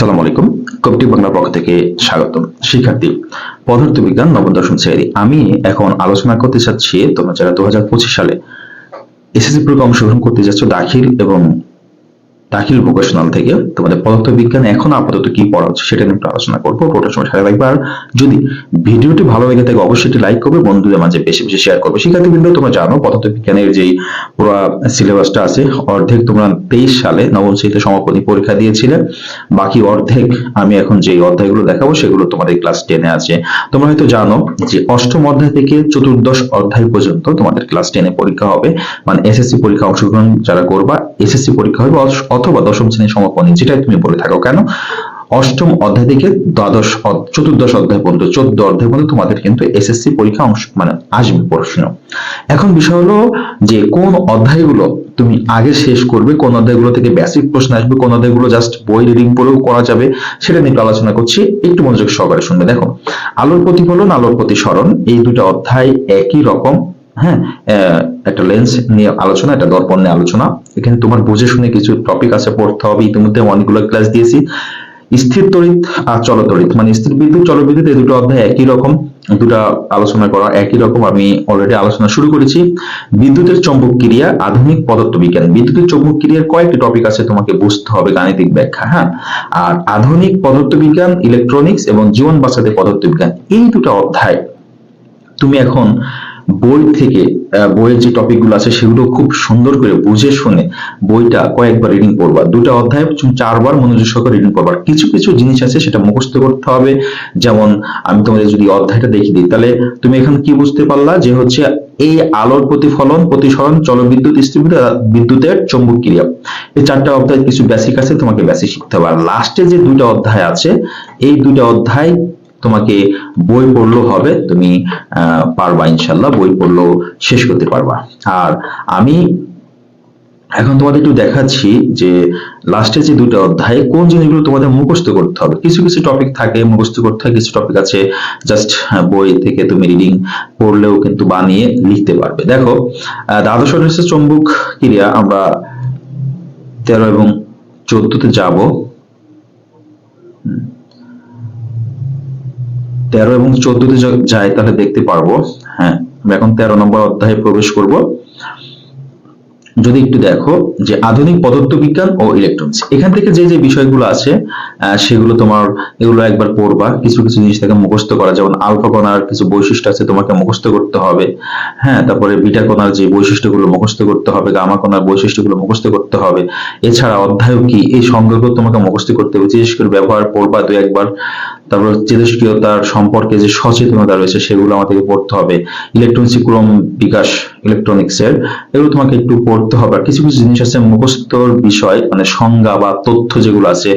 আসসালামু আলাইকুম। কপটি পক্ষ থেকে স্বাগত শিক্ষার্থী পদার্থবিজ্ঞান নবম দশম শ্রেণি। আমি এখন আলোচনা করতে চাচ্ছি তোমরা যারা দু হাজার পঁচিশ সালে এসএসসি পরীক্ষা অংশগ্রহণ করতে যাচ্ছ, দাখিল এবং দাখিল ভোকেশনাল থেকে তোমাদের পদার্থবিজ্ঞান এখন আপাতত কি পড়া হচ্ছে সেটা নিয়ে আলোচনা করব। পুরোটা সময় সাথে থাকবে আর যদি ভিডিওটি ভালো লেগে থাকে, অবশ্যই একটি লাইক করবে, বন্ধুদের মাঝে বেশি বেশি শেয়ার করবে। শিক্ষার্থীবৃন্দ, তোমরা জানো, পদার্থবিজ্ঞানের যেই পুরো সিলেবাসটা আছে, অর্ধেক তোমরা তেইশ সালে নবম শ্রেণীতে সমাপনী পরীক্ষা দিয়েছিলে। বাকি অর্ধেক আমি এখন যে অধ্যায়গুলো দেখাবো, সেগুলো তোমাদের ক্লাস টেনে আছে। তোমরা হয়তো জানো যে অষ্টম অধ্যায় থেকে চতুর্দশ অধ্যায় পর্যন্ত তোমাদের ক্লাস টেনে পরীক্ষা হবে। মানে এসএসসি পরীক্ষা অংশগ্রহণ যারা করবা এসএসসি পরীক্ষা হবে অথবা দশম শ্রেণির সমাপনী যেটাই তুমি বলে থাকো কেন? অষ্টম অধ্যায় থেকে দ্বাদশ চতুর্দশ অধ্যায় পর্যন্ত, চোদ্দ অধ্যায় পর্যন্ত তোমাদের কিন্তু এসএসসি পরীক্ষা অংশ মানে আসবে প্রশ্ন। এখন বিষয় হলো যে কোন অধ্যায়গুলো তুমি আগে শেষ করবে, কোন অধ্যায়গুলো থেকে বেসিক প্রশ্ন আসবে, কোন অধ্যায়গুলো জাস্ট বই রিডিং পড়েও করা যাবে, সেটা নিয়ে আলোচনা করছি, একটু মনোযোগ সহকারে শুনবে। দেখো, আলোর প্রতিফলন আলোর প্রতিসরণ, এই দুটো অধ্যায় একই রকম। হ্যাঁ একটা লেন্স নিয়ে আলোচনা, একটা দর্পণ নিয়ে আলোচনা। এখানে তোমার বুঝে শুনে কিছু টপিক আছে, পড়তে হবে। ইতিমধ্যে অনেকগুলো ক্লাস দিয়েছি। স্থির তড়িৎ আর চলতড়িৎ মানে স্থির বিদ্যুৎ চলবিদ্যুৎ এই দুটো অধ্যায় একই রকম। দুটা আলোচনা করা একই রকম। আমি অলরেডি আলোচনা শুরু করেছি। বিদ্যুতের চৌম্বক ক্রিয়া, আধুনিক পদার্থবিজ্ঞান বিদ্যুতের চৌম্বক ক্রিয়ার কয়েকটি টপিক আছে তোমাকে বুঝতে হবে গাণিতিক ব্যাখ্যা হ্যাঁ? আর আধুনিক পদার্থবিজ্ঞান ইলেকট্রনিক্স এবং জীবন বাঁচাতে পদার্থবিজ্ঞান এই দুটো অধ্যায় তুমি এখন বই থেকে বইয়ের যে টপিকগুলো আছে সেগুলো খুব সুন্দর করে বুঝে শুনে বইটা কয়েকবার রিডিং করবা দুটো অধ্যায় চারবার মনোযোগ সহকারে রিডিং করবা কিছু কিছু জিনিস আছে সেটা মুখস্থ করতে হবে। যেমন আমি তোমাদের যদি অধ্যায়টা দেখিয়ে দিই, তাহলে তুমি এখন কি বুঝতে পারলা? যে হচ্ছে এই আলোর প্রতিফলন, প্রতিসরণ জলবিদ্যুৎ স্থির বিদ্যুতের চৌম্বক ক্রিয়া। এই চারটা অধ্যায় কিছু বেসিক আছে, তোমাকে বেসিক শিখতে হবে। আর লাস্টে যে দুটো অধ্যায় আছে, এই দুটো অধ্যায় তোমাকে বই পড়লেও হবে, তুমি পারবা ইনশাল্লাহ বই পড়লেও শেষ করতে পারবা। আর আমি এখন তোমাদের একটু দেখাচ্ছি যে লাস্টে যে দুটো অধ্যায়, কোন জিনিসগুলো তোমাদের মুখস্থ করতে হবে। কিছু কিছু টপিক থাকে, মুখস্থ করতে হয়, কিছু টপিক আছে জাস্ট বই থেকে তুমি রিডিং পড়লেও কিন্তু বানিয়ে লিখতে পারবে। দেখো দ্বাদশ চম্বুক ক্রিয়া। আমরা তেরো এবং চোদ্দতে যাব। তেরো এবং চোদ্দতে যাই, তাহলে দেখতে পারব। হ্যাঁ এখন তেরো নম্বর অধ্যায়ে প্রবেশ করব। যদি একটু দেখো যে আধুনিক পদার্থবিজ্ঞান ও ইলেকট্রনিক্স এখান থেকে যে যে বিষয়গুলো আছে সেগুলো তোমার, এগুলো একবার পড়বা। কিছু কিছু জিনিস থেকে মুখস্থ করা, যেমন আলফা কণার কিছু বৈশিষ্ট্য আছে তোমাকে মুখস্থ করতে হবে। হ্যাঁ তারপরে বিটা কণার যে বৈশিষ্ট্যগুলো মুখস্থ করতে হবে, গামা কণার বৈশিষ্ট্যগুলো মুখস্থ করতে হবে। এছাড়া অধ্যায় কি? এই সংজ্ঞাগুলো তোমাকে মুখস্থ করতে হবে। বিশেষ করে ব্যবহার পড়বা দু একবার তারপর তেজস্ক্রিয়তার সম্পর্কে যে সচেতনতা রয়েছে, সেগুলো আমাদেরকে পড়তে হবে। ইলেকট্রনিক্স ক্রম বিকাশ ইলেকট্রনিক্সের এগুলো তোমাকে একটু পড়তে হবে। আর কিছু কিছু জিনিস আছে, মুখস্থর বিষয় মানে সংজ্ঞা বা তথ্য যেগুলো আছে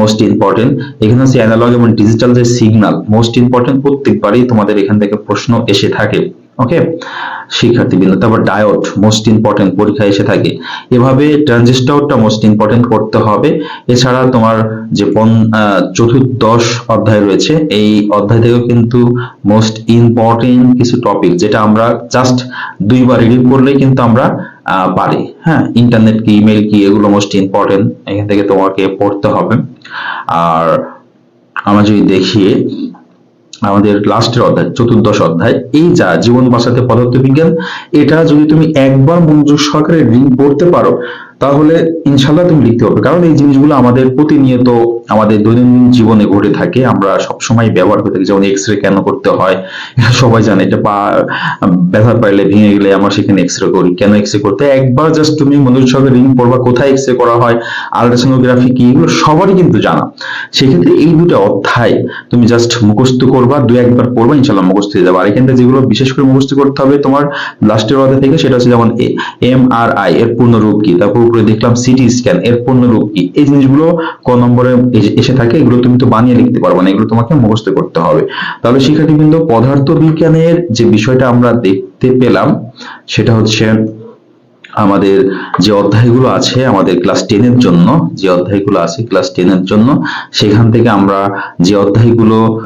মোস্ট ইম্পর্টেন্ট এখানে আছে অ্যানালগ এবং ডিজিটাল যে সিগনাল মোস্ট ইম্পর্টেন্ট প্রত্যেকবারই তোমাদের এখান থেকে প্রশ্ন এসে থাকে। ওকে শিক্ষার্থীবৃন্দ, তারপর ডায়োড মোস্ট ইম্পর্টেন্ট পরীক্ষায় এসে থাকে। এভাবে ট্রানজিস্টরটা মোস্ট ইম্পর্টেন্ট করতে হবে। এছাড়া তোমার যে চতুর্দশ অধ্যায় রয়েছে, এই অধ্যায় থেকেও কিন্তু মোস্ট ইম্পর্টেন্ট কিছু টপিক যেটা আমরা জাস্ট দুইবার রিডিং করলেই কিন্তু আমরা পারি। হ্যাঁ? ইন্টারনেট কি ইমেল কি, এগুলো মোস্ট ইম্পর্টেন্ট এখান থেকে তোমাকে পড়তে হবে। আর আমরা যদি দেখিয়ে আমাদের লাস্টের অধ্যায়, চতুর্দশ অধ্যায়, এই যা জীবন বাঁচাতে পদার্থ বিজ্ঞান এটা যদি তুমি একবার মনোযোগ সহকারে রিং পড়তে পারো তাহলে ইনশাল্লাহ তুমি লিখতে পারবে। কারণ এই জিনিসগুলো আমাদের প্রতিনিয়ত আমাদের দৈনন্দিন জীবনে ঘটে থাকে। আমরা সবসময় ব্যবহার করে থাকি, যেমন এক্স রে কেন করতে হয়? সবাই জানে, এটা পা, ব্যথা পাইলে ভেঙে গেলে আমরা সেখানে এক্স রে করি। কেন এক্স রে করতে একবার জাস্ট তুমি মনোযোগ সহকারে রিং পড়বা, কোথায় এক্স রে করা হয় আলট্রাসোনোগ্রাফি কি, এগুলো সবারই কিন্তু জানা। সেক্ষেত্রে এই দুটো অধ্যায় তুমি জাস্ট মুখস্থ করবা, দু একবার পড়বা ইনশাল্লাহ মুখস্থ হয়ে যাবে। আর এখান থেকে যেগুলো বিশেষ করে মুখস্থ করতে হবে তোমার লাস্টের অধ্যায় থেকে, সেটা হচ্ছে যেমন এম আর আই এর পূর্ণ রূপ কি? তারপর উপরে দেখলাম সিটি স্ক্যান এর পূর্ণ রূপ কি? এই জিনিসগুলো ক নম্বরে এসে- থাকে, এগুলো তুমি তো বানিয়ে লিখতে পারবে না, এগুলো তোমাকে মুখস্থ করতে হবে। তাহলে শিক্ষার্থীবৃন্দ, পদার্থ বিজ্ঞানের যে বিষয়টা আমরা দেখতে পেলাম, সেটা হচ্ছে আমাদের যে অধ্যায়গুলো আছে আমাদের ক্লাস টেনের জন্য, যে অধ্যায়গুলো আছে ক্লাস টেনের জন্য, সেখান থেকে আমরা যে অধ্যায়গুলো